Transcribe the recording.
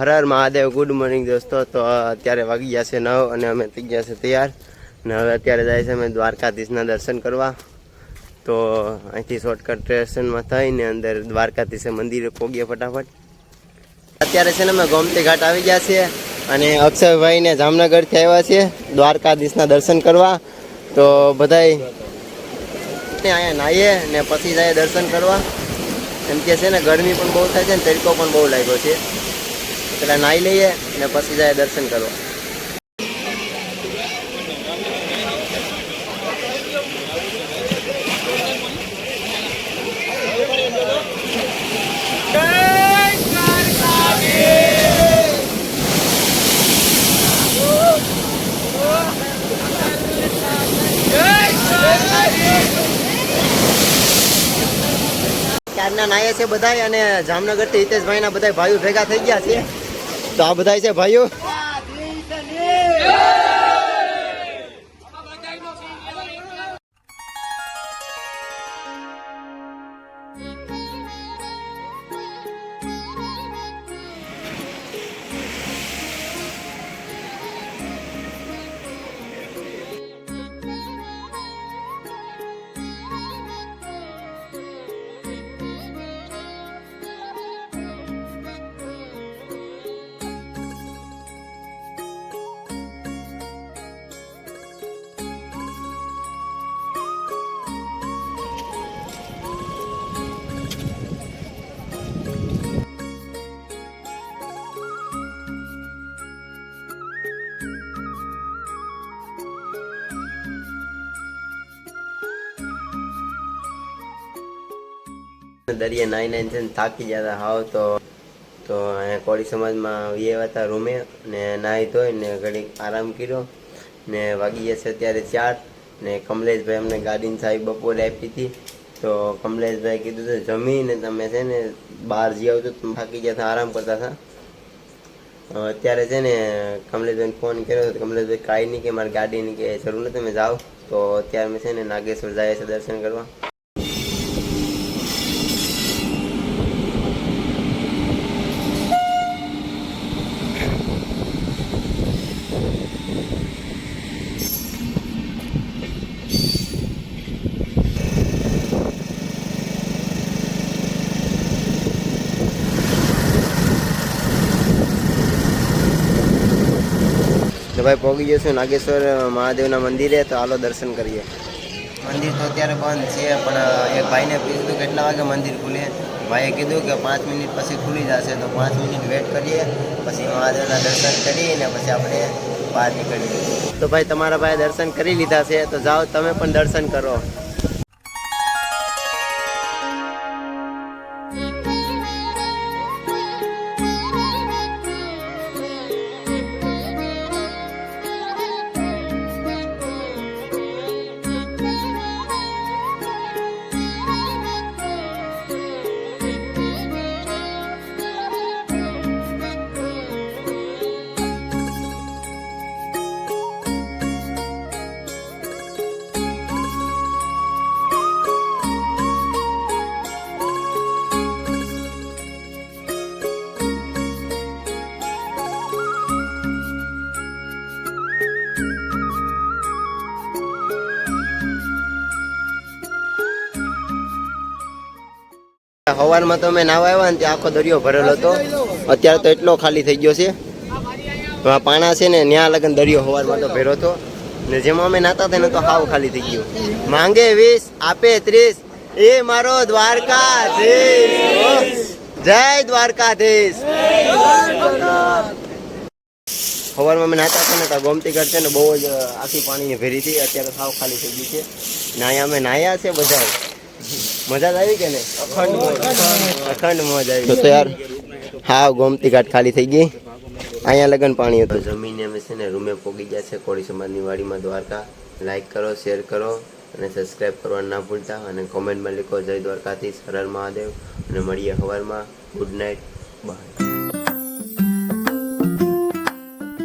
હર Mahadev good morning દોસ્તો. તો અત્યારે વાગી ગયા છે નવ અને અમે થઈ ગયા છે તૈયાર. ને હવે અત્યારે જાય છે અમે દ્વારકાધીશના દર્શન કરવા. તો અહીંથી શોર્ટકટ સ્ટેશનમાં થઈને અંદર દ્વારકાધીશ મંદિરે પોગીએ ફટાફટ. અત્યારે છે ને અમે ગોમતી ઘાટ આવી ગયા છીએ અને અક્ષયભાઈને જામનગરથી આવ્યા છીએ દ્વારકાધીશના દર્શન કરવા. તો બધાય અહીંયા નાહીએ ને પછી જાય દર્શન કરવા. એમ કે છે ને ગરમી પણ બહુ થાય છે ને તરીકો પણ બહુ લાગ્યો છે. એટલે નાહી લઈએ અને પછી જાય દર્શન કરવા. ત્યારના નાયા છે બધા અને જામનગરથી હિતેશભાઈના બધા ભાઈઓ ભેગા થઈ ગયા છે તો આ બધા છે ભાઈઓ. દરિયે નાઈ નાઈ છે ને થાકી હતા હાવ તો તો અહીંયા કોળી સમાજમાં આવ્યા હતા રૂમે ને નાહી ધોઈ ને ઘડીક આરામ કર્યો ને વાગી જશે અત્યારે ચાર ને કમલેશભાઈ અમને ગાડીની સાહેબ બપોરે આપી હતી. તો કમલેશભાઈ કીધું તો જમીને તમે છે ને બહાર જઈ આવજો, તમે થાકી ગયા હતા આરામ કરતા હતા. અત્યારે છે ને કમલેશભાઈને ફોન કર્યો તો કમલેશભાઈ કાંઈ નહીં કે મારી ગાડીની કે જરૂર નથી, તમે જાઓ. તો અત્યારે મેં છે ને નાગેશ્વર જાય છે દર્શન કરવા. ભાઈ પહોંચી જશું નાગેશ્વર મહાદેવના મંદિરે તો હાલો દર્શન કરીએ. મંદિર તો અત્યારે બંધ છે પણ એક ભાઈને પૂછ્યું કેટલા વાગે મંદિર ખુલે? ભાઈએ કીધું કે પાંચ મિનિટ પછી ખુલી જશે તો પાંચ મિનિટ વેટ કરીએ પછી મહાદેવના દર્શન કરીને પછી આપણે બહાર નીકળીએ. તો ભાઈ તમારા ભાઈ દર્શન કરી લીધા છે તો જાઓ તમે પણ દર્શન કરો. સવારમાં અમે નાવા આવ્યા ને ત્યાં આખો દરિયો ભરેલો હતો. અત્યારે તો એટલો ખાલી થઈ ગયો છે. પાણા છે ને ન્યા લગન દરિયો સવારમાં તો ભેરો હતો. ને જેમાં અમે નાતા હતા ને તો હાવ ખાલી થઈ ગયો. માંગે વીસ, આપે ત્રીસ. એ મારો દ્વારકાધીશ. જય દ્વારકાધીશ. સવારમાં અમે નાતા હતા ને તો ગોમતી કરશે ને બહુ જ આખી પાણીની ભેરી હતી. અત્યારે સાવ ખાલી થઈ ગઈ છે. નાયા અમે નાયા છે બધા મજા આવી કે ને અખંડ મોજ. આવી. તો યાર હા ગોમતી ઘાટ ખાલી થઈ ગઈ. અહીંયા લગન પાણી હતું. જમીને અમે છે ને રૂમે પોગી ગયા છે કોળી સમાજની વાડીમાં દ્વારકા. લાઈક કરો શેર કરો અને સબસ્ક્રાઈબ કરવાનું ના ભૂલતા અને કોમેન્ટમાં લખો જય દ્વારકાથી સરળ મહાદેવ અને મળીએ હવારમાં. Good night bye